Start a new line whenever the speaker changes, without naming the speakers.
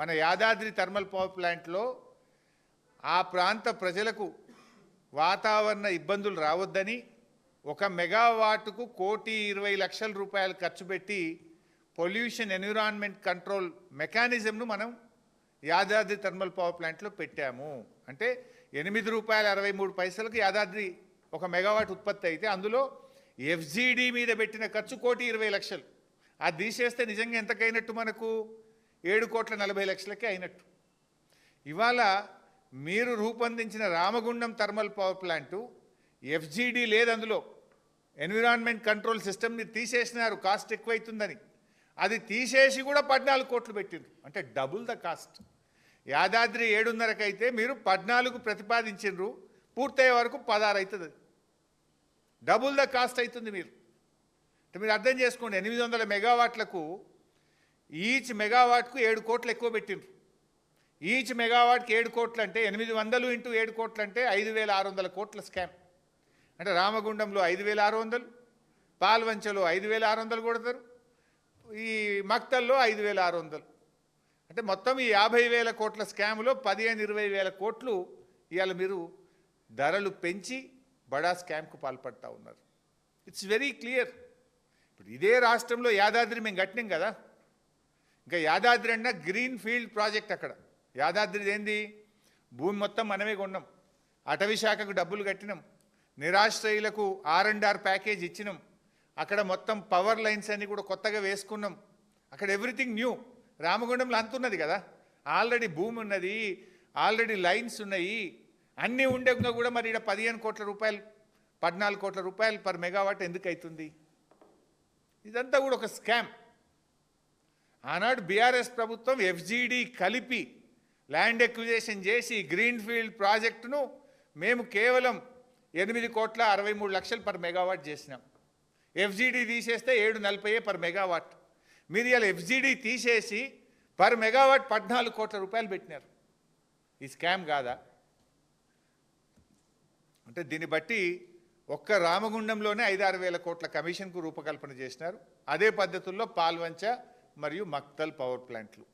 మన Yadadri thermal power ప్లాంట్లో ఆ ప్రాంత ప్రజలకు వాతావరణ ఇబ్బందులు రావద్దని ఒక మెగావాటుకు కోటి ఇరవై లక్షల రూపాయలు ఖర్చు పెట్టి పొల్యూషన్ ఎన్విరాన్మెంట్ కంట్రోల్ మెకానిజంను మనం యాదాద్రి థర్మల్ పవర్ ప్లాంట్లో పెట్టాము. అంటే ఎనిమిది రూపాయల అరవై మూడు పైసలకు యాదాద్రి ఒక మెగావాట్ ఉత్పత్తి అయితే అందులో ఎఫ్జీడీ మీద పెట్టిన ఖర్చు కోటి ఇరవై లక్షలు. అది తీసేస్తే నిజంగా ఎంతకైనట్టు మనకు? ఏడు కోట్ల నలభై లక్షలకే అయినట్టు. ఇవాళ మీరు రూపొందించిన Ramagundam thermal power plant FGD లేదు అందులో. ఎన్విరాన్మెంట్ కంట్రోల్ సిస్టమ్ మీరు తీసేసినారు కాస్ట్ ఎక్కువైతుందని. అది తీసేసి కూడా పద్నాలుగు కోట్లు పెట్టింది అంటే డబుల్ ద కాస్ట్. యాదాద్రి ఏడున్నరకు అయితే మీరు పద్నాలుగు ప్రతిపాదించిండ్రు పూర్తయ్యే వరకు పదహారు అవుతుంది డబుల్ ద కాస్ట్ అవుతుంది మీరు. అంటే మీరు అర్థం చేసుకోండి ఎనిమిది వందల మెగావాట్లకు ఈచ్ మెగావాట్కు ఏడు కోట్లు ఎక్కువ పెట్టిండ్రు. ఈచ్ మెగావాట్కి ఏడు కోట్లు అంటే ఎనిమిది వందలు ఇంటూ ఏడు కోట్లు అంటే ఐదు వేల ఆరు వందల కోట్ల స్కామ్. అంటే రామగుండంలో ఐదు వేల ఆరు వందలు పాల్వంచలో ఐదు వేల ఆరు వందలు కొడతారు ఈ మక్తల్లో ఐదు వేల ఆరు వందలు. అంటే మొత్తం ఈ యాభై వేల కోట్ల స్కామ్లో పదిహేను ఇరవై వేల కోట్లు ఇవాళ మీరు ధరలు పెంచి బడా స్కామ్కు పాల్పడతా ఉన్నారు. It's very clear. ఇప్పుడు ఇదే రాష్ట్రంలో యాదాద్రి మేము కట్టినాం కదా ఇంకా యాదాద్రి అన్న గ్రీన్ ఫీల్డ్ ప్రాజెక్ట్ అక్కడ. యాదాద్రిది ఏంది? భూమి మొత్తం మనమే కొన్నాం. అటవీ శాఖకు డబ్బులు కట్టినాం. నిరాశ్రయులకు ఆర్ అండ్ ఆర్ ప్యాకేజ్ ఇచ్చినాం. అక్కడ మొత్తం పవర్ లైన్స్ అన్నీ కూడా కొత్తగా వేసుకున్నాం. అక్కడ ఎవ్రీథింగ్ న్యూ రామగుండంలో అంత ఉన్నది కదా? ఆల్రెడీ భూమి ఉన్నది ఆల్రెడీ లైన్స్ ఉన్నాయి. అన్నీ ఉండగా కూడా మరి ఇక్కడ పదిహేను కోట్ల రూపాయలు పద్నాలుగు కోట్ల రూపాయలు పర్ మెగావాట్ ఎందుకు అవుతుంది ఇదంతా కూడా ఒక స్కామ్ ఆనాడు బీఆర్ఎస్ ప్రభుత్వం ఎఫ్జీడీ కలిపి ల్యాండ్ ఎక్విజేషన్ చేసి గ్రీన్ ఫీల్డ్ ప్రాజెక్టును మేము కేవలం ఎనిమిది కోట్ల అరవై మూడు లక్షలు పర్ మెగావాట్ చేసినాం. ఎఫ్జీడీ తీసేస్తే ఏడు నలభై పర్ మెగావాట్. మీరు ఇలా ఎఫ్జీడీ తీసేసి పర్ మెగావాట్ పద్నాలుగు కోట్ల రూపాయలు పెట్టినారు. ఈ స్కామ్ కాదా? అంటే దీన్ని బట్టి ఒక్క రామగుండంలోనే ఐదారు వేల కోట్ల కమిషన్కు రూపకల్పన చేసినారు. అదే పద్ధతుల్లో పాల్వంచ మరియు మక్తల్ పవర్ ప్లాంట్లు.